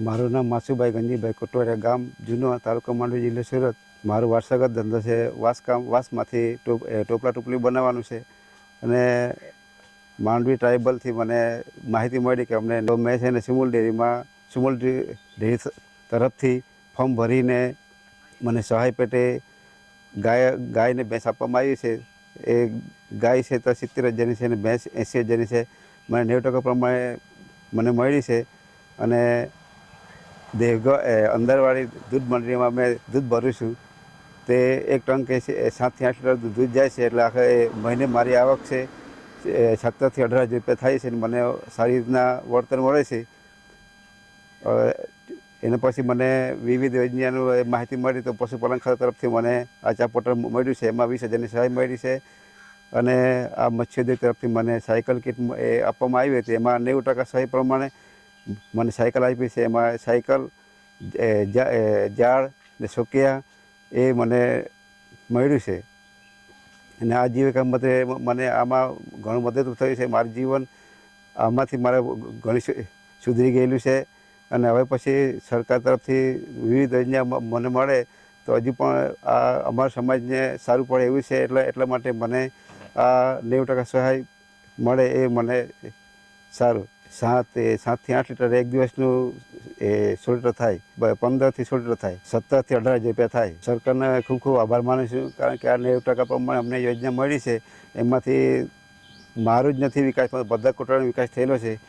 મારું નામ માસુભાઈ ગંજીભાઈ કોટવાડિયા ગામ, જૂનો તાલુકો માંડવી જિલ્લો સુરત. મારો વારસાગત ધંધો છે વાસકામ વાસમાંથી ટોપલા ટોપલી બનાવવાનું છે. અને માંડવી ટ્રાઇબલથી મને માહિતી મળી કે અમને મેં છે ને સુમુલ ડેરીમાં, સુમુલ ડેરી તરફથી ફોર્મ ભરીને મને સહાય પેટે ગાય, ગાયને ભેંસ આપવામાં આવી છે. એ ગાય છે તો સિત્તેર હજારની છે અને ભેંસ એંસી હજારની છે. મને નેવું ટકા પ્રમાણે મને મળી છે. અને દેવગ, એ, અંદરવાળી દૂધ મંડળીમાં મેં દૂધ ભરું છું. તે એક ટન કે છે, એ સાતથી આઠ લીટર દૂધ જાય છે, એટલે આખે મહિને મારી આવક છે. સત્તરથી અઢાર હજાર રૂપિયા થાય છે અને મને સારી રીતના વળતર મળે છે. એના પછી મને વિવિધ યોજનાનું માહિતી મળી તો પશુપાલન ખાતા તરફથી મને આ ચાપોટર મળ્યું છે, એમાં વીસ હજારની સહાય મળી છે. અને આ મત્સ્યોદ્યોગ તરફથી મને સાયકલ કીટ એ આપવામાં આવી હતી, એમાં નેવું ટકા સહાય પ્રમાણે મને સાયકલ આપી છે, એમાં સાયકલ ઝાડ ને સોકિયા એ મને મળ્યું છે. અને આ જીવિકા મતે મને આમાં ઘણું મદદરૂપ થયું છે. મારું જીવન આમાંથી મારે ઘણી સુધરી ગયેલું છે. અને હવે પછી સરકાર તરફથી વિવિધ યોજના મને મળે તો હજુ પણ આ અમારા સમાજને સારું પડે એવું છે. એટલે, એટલા માટે મને આ નેવું ટકા સહાય મળે એ મને સારું. સાત, સાતથી આઠ લીટર એક દિવસનું એ સો લીટર થાય. પંદરથી સો લીટર થાય. સત્તરથી અઢાર હજાર રૂપિયા થાય. સરકારને ખૂબ ખૂબ આભાર માનું છું, કારણ કે આ નેવું ટકા પ્રમાણે અમને યોજના મળી છે. એમાંથી મારું જ નથી વિકાસ, પણ બધા કોટાનો વિકાસ થયેલો છે.